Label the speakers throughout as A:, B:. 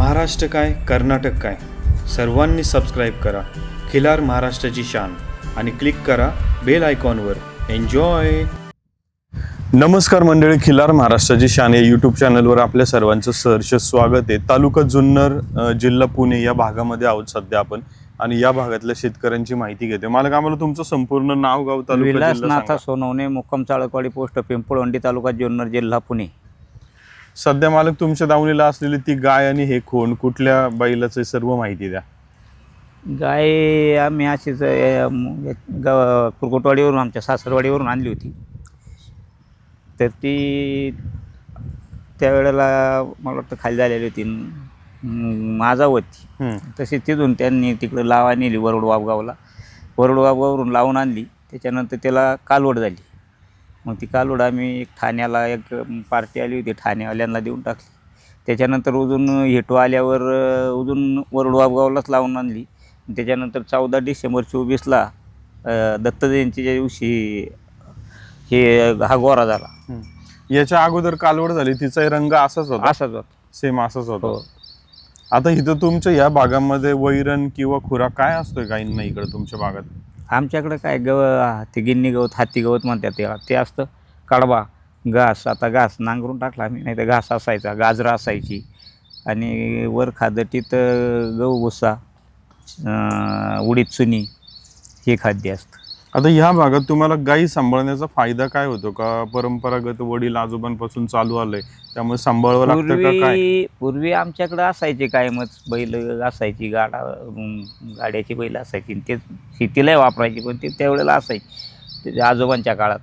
A: महाराष्ट्र काय कर्नाटक काय? सर्वांनी सबस्क्राईब करा. खिलार महाराष्ट्राची शान. आणि क्लिक करा बेल आयकॉनवर एन्जॉय नमस्कार मंडळी खिलार महाराष्ट्राची शान या यूट्यूब चॅनलवर आपल्या सर्वांचं सहर्ष स्वागत आहे. तालुका जुन्नर जिल्हा पुणे या भागामध्ये आहोत सध्या आपण. आणि या भागातल्या शेतकऱ्यांची माहिती घेते. मला आम्हाला तुमचं संपूर्ण नाव गाव तालुका
B: विलासनाथा. सोनवणे मुक्काम चाळकवाडी पोस्ट पिंपळवंडी तालुका जुन्नर जिल्हा पुणे.
A: सध्या मालक तुमच्या दावणीला असलेली ती गाय आणि हे खोंड कुठल्या बैलाचं सर्व माहिती द्या?
B: गाय आम्ही अशीच अ, म, गाव कुरकुटवाडीवरून आमच्या सासरवाडीवरून आणली होती. तर ती त्यावेळेला मला वाटतं खाली झालेली होती. म, माझा होती
A: हम्म.
B: तशी तिथून त्यांनी तिकडं लावा नेली वरड वाबगावला. वरड वाबगावरून लावून आणली. त्याच्यानंतर त्याला कालवड झाली. मग ती कालवड आम्ही एक ठाण्याला एक पार्टी आली होती ठाणेवाल्यांना देऊन टाकली. त्याच्यानंतर अजून हेटू आल्यावर अजून वरड वाबगावलाच लावून आणली. त्याच्यानंतर चौदा डिसेंबर चोवीसला दत्त जयंतीच्या दिवशी हे हा गोरा झाला.
A: याच्या अगोदर कालवड झाली तिचा रंग असाच होता?
B: असाच होता.
A: सेम असाच होता.
B: हो.
A: आता इथं तुमच्या या भागामध्ये वैरण किंवा खुराक काय असतोय गाईंना इकडे तुमच्या भागात?
B: आमच्याकडं काय गव ते गिन्नी गवत हाती गवत म्हणतात ते. ते असतं कडबा घास. आता घास नांगरून टाकला आम्ही नाही तर घास असायचा गाजरा असायची. आणि वर खादटीत तिथं गहू भुसा उडीद चुनी हे खाद्य असतं.
A: आता ह्या भागात तुम्हाला गाई सांभाळण्याचा फायदा काय होतो? का परंपरागत वडील आजोबांपासून चालू आलंय त्यामुळे सांभाळावं लागतं का काय?
B: पूर्वी पूर्वी आमच्याकडे असायचे कायमच बैल असायची गाडा अं, गाड्याची बैल असायची आणि ते शेतीलाही वापरायची पण ते त्यावेळेला असायची. ते आजोबांच्या काळात.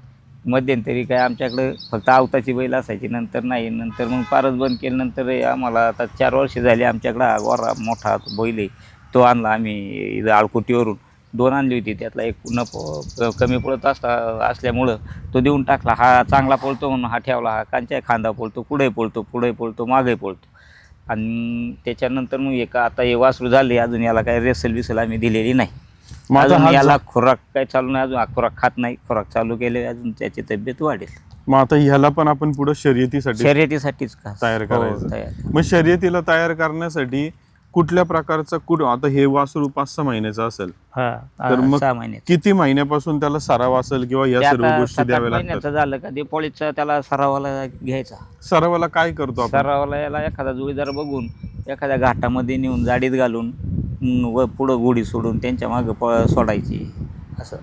B: मध्यंतरी काय आमच्याकडे फक्त आवताची बैल असायची नंतर नाही नंतर मग पारस बंद केल्यानंतर नंतर हे आम्हाला आता चार वर्ष झाली आमच्याकडं हा गोरा मोठा तो बैल आहे. तो आणला आम्ही इथं आळकोटीवरून. दोन आणली होती त्यातला एक न प- कमी पडत असता असल्यामुळं तो देऊन टाकला. हा चांगला पळतो म्हणून हा ठेवला. हा कांच्या खांदा पळतो पुढे पळतो पुढे पळतो मागे पळतो. आणि त्याच्यानंतर मग एका आता हे वासरू झाले अजून याला काही रेसल बिसल आम्ही दिलेली नाही. अजून याला खुराक काय चालू नाही अजून हा खुराक खात नाही. खुराक चालू केले अजून त्याची तब्येत वाढेल.
A: मग आता ह्याला पण आपण पुढे शर्यतीसाठी
B: शर्यतीसाठीच का?
A: तयार
B: हो,
A: करायचं.
B: तयार
A: मग शर्यतीला तयार करण्यासाठी कुठल्या प्रकारचा कुठ? आता हे वासरू पाच सहा महिन्याचं असेल.
B: हा
A: तर
B: हा,
A: मग
B: सहा महिने.
A: किती महिन्यापासून त्याला सराव असेल किंवा या सर्व
B: आता
A: गोष्टी
B: सात आठ
A: द्याव्या लागतात?
B: महिन्याचं झालं का दिपोळीचा त्याला सरावाला घ्यायचा.
A: सरावाला काय करतो आपण?
B: सरावाला याला एखादा जोडीदार बघून एखाद्या घाटामध्ये नेऊन जाडीत घालून हम्म, व पुढं गोडी सोडून त्यांच्या मागं प सोडायची असं.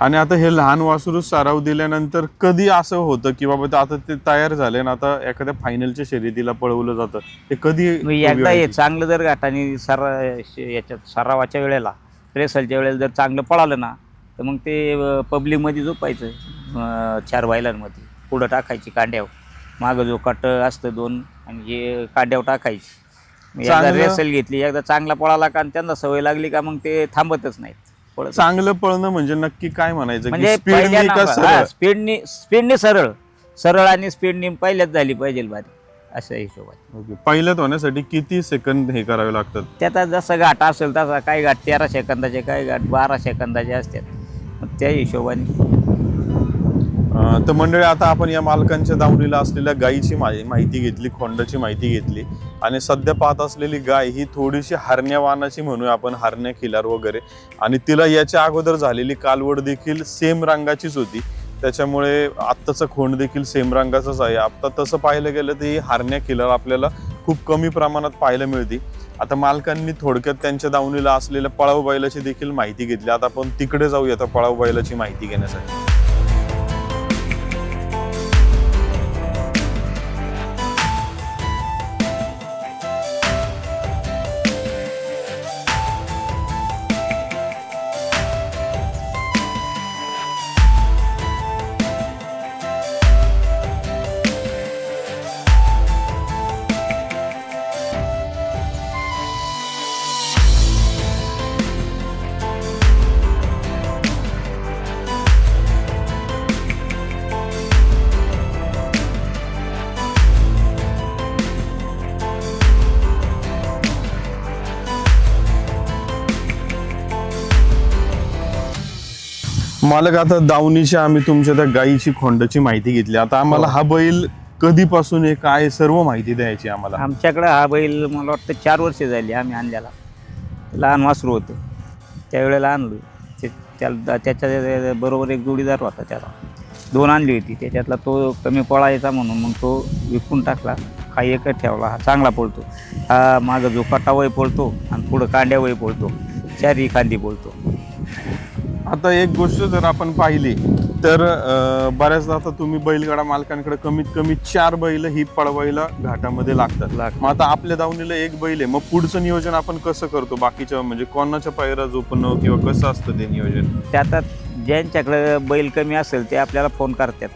A: आणि आता हे लहान वासरू सराव दिल्यानंतर कधी असं होतं की बाबा ते आता ते तयार झाले ना आता एखाद्या फायनलच्या शर्यतीला पळवलं जातं? ते कधी
B: मग एकदा हे? चांगलं जर घाटाने सरा याच्यात सरावाच्या वेळेला रेसलच्या वेळेला जर चांगलं पळालं ना तर मग ते पब्लिकमध्ये झोपायचं अं, चार बैलांमध्ये. पुढं टाकायची कांड्यावर मागं जो कट असतं दोन आणि हे कांड्यावर टाकायची. मग एकदा
A: चांगलं-
B: रेसल घेतली एकदा चांगला पळाला का आणि त्यांना सवय लागली का मग ते थांबतच नाहीत. पळत.
A: चांगलं पळणं म्हणजे नक्की काय म्हणायचं? की
B: म्हणजे
A: स्पीडनी
B: पहिल्या
A: का
B: नंबर-
A: सरळ?
B: स्पीडनी स्पीडनी सरळ. सरळ आणि स्पीडनी पहिल्याच झाली पाहिजे बारी अशा हिशोबात.
A: ओके. पहिल्यात होण्यासाठी किती सेकंद हे करावे लागतात?
B: त्याचा जसा घाट असेल तसा काही घाट तेरा सेकंदाचे काही घाट बारा सेकंदाचे असतात. मग त्या हिशोबाने
A: तर मंडळी आता आपण या मालकांच्या दावणीला असलेल्या गायीची माहिती घेतली खोंडाची माहिती घेतली. आणि सध्या पाहत असलेली गाय ही थोडीशी हरण्यावानाची म्हणूया आपण हरण्या खिलार वगैरे. आणि तिला याच्या अगोदर झालेली कालवड देखील सेम रंगाचीच होती. त्याच्यामुळे आत्ताचं खोंड देखील सेम रंगाचंच आहे. आत्ता तसं पाहिलं गेलं तर ही हरण्या खिलार आपल्याला खूप कमी प्रमाणात पाहायला मिळते. आता मालकांनी थोडक्यात त्यांच्या दावणीला असलेल्या पळाव बैलाची देखील माहिती घेतली. आता आपण तिकडे जाऊया आता पळाव बैलाची माहिती घेण्यासाठी. मालक आता दावणीची आम्ही तुमच्या त्या गायीची खोंडाची माहिती घेतली. आता आम्हाला हा. बैल कधीपासून हे काय सर्व माहिती द्यायची आम्हाला?
B: आमच्याकडं हा बैल मला वाटतं चार वर्षे झाली आम्ही आणल्याला लहान वासरू होतं. त्यावेळेला आणलं. ते त्याला त्याच्या बरोबर एक जोडीदार होता त्याला. दोन आणली होती. त्याच्यातला तो कमी पळायचा म्हणून मग तो विकून टाकला. हा एकच ठेवला. हा चांगला पळतो. हा मागं जो कटावय पळतो आणि पुढं कांड्यावय पळतो. चारही खांदी पळतो.
A: आता एक गोष्ट जर आपण पाहिली तर बऱ्याचदा आता तुम्ही बैलगाडा मालकांकडे कमीत कमी चार बैल ही पळवायला घाटामध्ये लागतात. मग आता आपल्या दावणीला एक बैल आहे मग पुढचं नियोजन आपण कसं करतो? बाकीच्या म्हणजे कोणाच्या पायरा झोपणं किंवा कसं असतं ते नियोजन?
B: ते आता ज्यांच्याकडं बैल कमी असेल ते आपल्याला फोन करतात.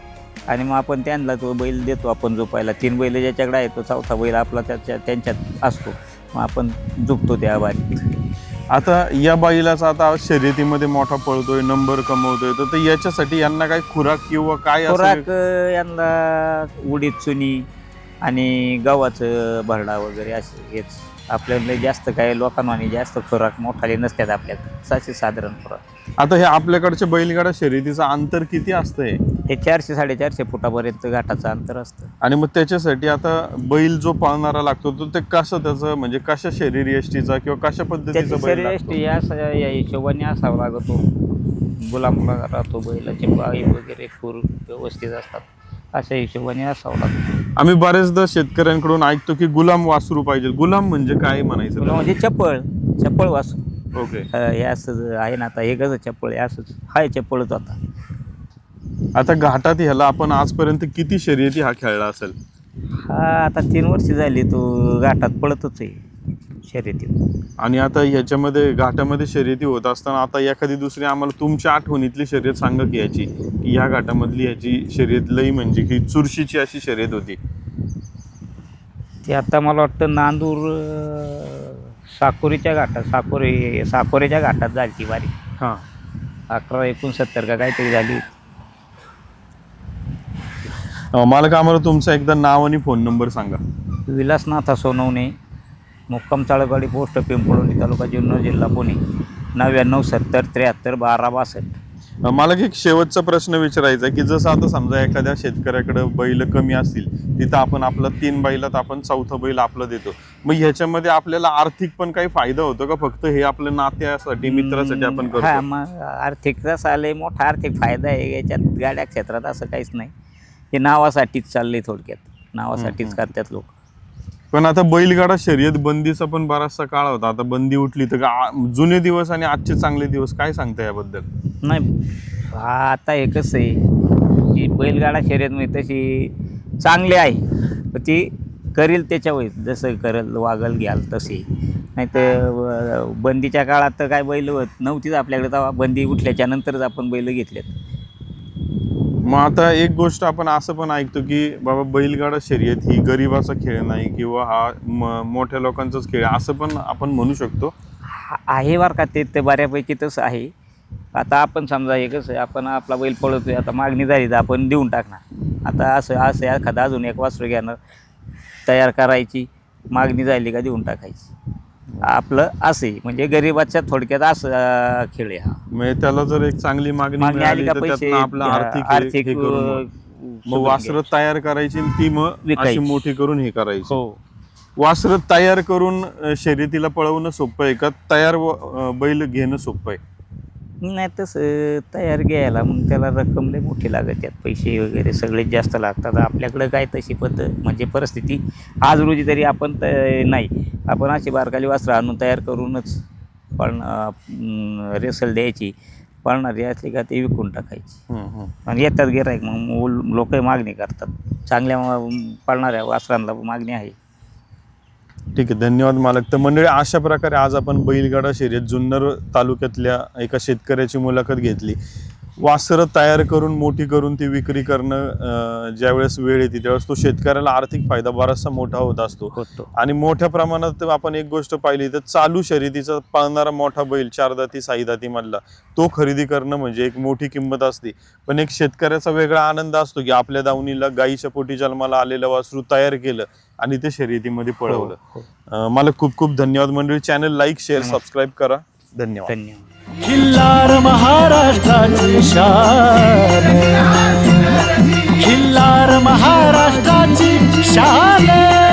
B: आणि मग आपण त्यांना तो बैल देतो आपण झोपायला तीन बैल ज्याच्याकडे आहे तो चौथा बैल आपला त्याच्या त्यांच्यात असतो. मग आपण झोपतो त्या बारी
A: आता या बैलाचा आता शर्यतीमध्ये मोठा पळतोय नंबर कमवतोय तर याच्यासाठी यांना काय खुराक किंवा काय
B: खुराक यांना उडीद चुनी आणि गव्हाचं भरडा वगैरे असे हेच. आपल्याला जास्त काय लोकांवानी जास्त खुराक मोठाले नसतात आपल्याकडे साधारण खुराक.
A: आता हे आपल्याकडच्या बैलगाडा शर्यतीचं अंतर किती असतंय?
B: हे चारशे साडेचारशे फुटापर्यंत घाटाचं अंतर असतं.
A: आणि मग त्याच्यासाठी आता बैल जो पाळणारा लागतो तो ते कसं त्याचं म्हणजे कशा शरीर यष्टीचा किंवा कशा पद्धतीचा
B: त्याची
A: बैल?
B: या स- या हिशोबाने असावा लागतो. गुलाम राहतो बैलाचे पाय वगैरे खूर व्यवस्थित असतात अशा हिशोबाने असावं लागतो.
A: आम्ही बरेचदा शेतकऱ्यांकडून ऐकतो की गुलाम वासरू पाहिजे गुलाम म्हणजे काय म्हणायचं?
B: गुलाम म्हणजे चप्पळ चप्पळ वासू
A: ओके.
B: हे असं आहे ना आता हे कसं चप्पळ आहे? असंच. हाय चप्पळच होता
A: आता घाटात ह्याला आपण आजपर्यंत किती शर्यती हा खेळला असेल?
B: हा आता तीन वर्ष झाली तो घाटात पळतच आहे शर्यतीत
A: आणि आता ह्याच्यामध्ये घाटामध्ये शर्यती होत असताना आता एखादी दुसरी आम्हाला तुमच्या आठवणीतली शर्यत सांगा की याची की ह्या घाटामधली याची शर्यत लई म्हणजे की चुरशीची अशी शर्यत होती.
B: ते आता मला वाटतं नांदूर अं, साकोरीच्या घाटात साकोरे साकोरेच्या घाटात झाली ती बारी
A: हां.
B: अकरा एकोणसत्तर का काहीतरी झाली.
A: मला का आम्हाला तुमचं एकदा नाव आणि फोन नंबर सांगा.
B: विलासनाथा सोनवणे मुक्काम चाळगाडी पोस्ट पिंपळवणी तालुका जुन्नर जिल्हा पुणे. नव्याण्णव सत्तर त्र्याहत्तर बारा बासष्ट.
A: मला एक शेवटचा प्रश्न विचारायचा की जसं आता समजा एखाद्या शेतकऱ्याकडे बैल कमी असतील तिथं आपण आपला तीन बैलात आपण चौथा बैल आपलं देतो. मग ह्याच्यामध्ये आपल्याला आर्थिक पण काही फायदा होतो का? फक्त हे आपल्या नात्यासाठी मित्रासाठी आपण करतो?
B: आर्थिक आले मोठा आर्थिक फायदा आहे. याच्यात गाड्या क्षेत्रात असं काहीच नाही. हे नावासाठीच चाललंय थोडक्यात. नावासाठीच. करतात लोक.
A: पण आता बैलगाडा शर्यत बंदीचा पण बराचसा काळ होता. आता बंदी उठली तर आ- जुने दिवस आणि आजचे चांगले दिवस काय सांगता याबद्दल?
B: नाही हा आता कसं आहे की बैलगाडा शर्यत म्हणजे तशी चांगली आहे. पण ती करील त्याच्या वय जसं करल वागल घ्याल तसे. नाही तर बंदीच्या काळात तर काय बैल होत नव्हतीच आपल्याकडे. तेव्हा बंदी उठल्याच्या नंतरच आपण बैल घेतलेत
A: मग आता एक गोष्ट आपण असं पण ऐकतो की बाबा बैलगाडा शर्यत ही गरिबाचा खेळ नाही किंवा हा म- मोठ्या लोकांचाच खेळ असं पण आपण म्हणू शकतो?
B: हा- आहे बरं का ते ते बऱ्यापैकी तसं आहे. आता आपण समजा हे कसं आहे, आपण आपला बैल पळवतोय आता मागणी झाली तर आपण देऊन टाकणार. आता असं असं एखादा अजून एक वासरू घेणार तयार करायची मागणी झाली का देऊन टाकायची. आपलं असं म्हणजे गरिबाच्या थोडक्यात असं खेळ आहे हा.
A: म्हणजे त्याला जर एक चांगली मागणी
B: मागणी आली
A: मिळाली
B: का
A: तर
B: पैसे
A: त्यातनं आपलं आर्थिक हे-
B: आर्थिक
A: हे करून
B: अं,
A: मग वासरं तयार करायची आणि ती मग अशी
B: विकायची.
A: मोठी करून हे करायची.
B: हो.
A: वासरं तयार करून अं, शर्यतीला पळवणं सोपं आहे का? तयार व- अं, बैल घेणं सोपं आहे.
B: नाही तसं तयार घ्यायला मग त्याला रक्कम लई मोठी लागत त्यात. पैसे वगैरे सगळेच जास्त लागतात. आपल्याकडं काय तशी पद्धत म्हणजे परिस्थिती आज रोजी तरी आपण त नाही. आपण अशी बारकाली वस्त्र आणून तयार करूनच पण रेसल द्यायची. पळणारी असली का ते विकून टाकायची. आणि येतात गिरायक मग लोक मागणी करतात. चांगल्या पळणाऱ्या वस्त्रांना मागणी आहे.
A: ठीक आहे धन्यवाद मालक. तर मंडळी अशा प्रकारे आज आपण बैलगाडा शर्यत जुन्नर तालुक्यातल्या एका शेतकऱ्याची मुलाखत घेतली. वासरं तयार करून मोठी करून ती विक्री करणं ज्यावेळेस वेळ येते त्यावेळेस तो शेतकऱ्याला आर्थिक फायदा बराचसा मोठा होत असतो. आणि मोठ्या प्रमाणात आपण एक गोष्ट पाहिली तर चालू शर्यतीचा पाळणारा मोठा बैल चार दाती साई दाती मधला तो खरेदी करणं म्हणजे एक मोठी किंमत असते. पण एक शेतकऱ्याचा वेगळा आनंद असतो की आपल्या दावणीला गाईच्या पोटी जन्माला आलेलं वासरू तयार केलं आणि ते शर्यतीमध्ये पळवलं.
B: हो, हो.
A: अं, मला खूप खूप धन्यवाद मंडळी. Channel like share. सबस्क्राईब करा. धन्यवाद.
B: धन्यवाद
C: खिल्लार महाराष्ट्राची शान. खिल्लार महाराष्ट्राची शान.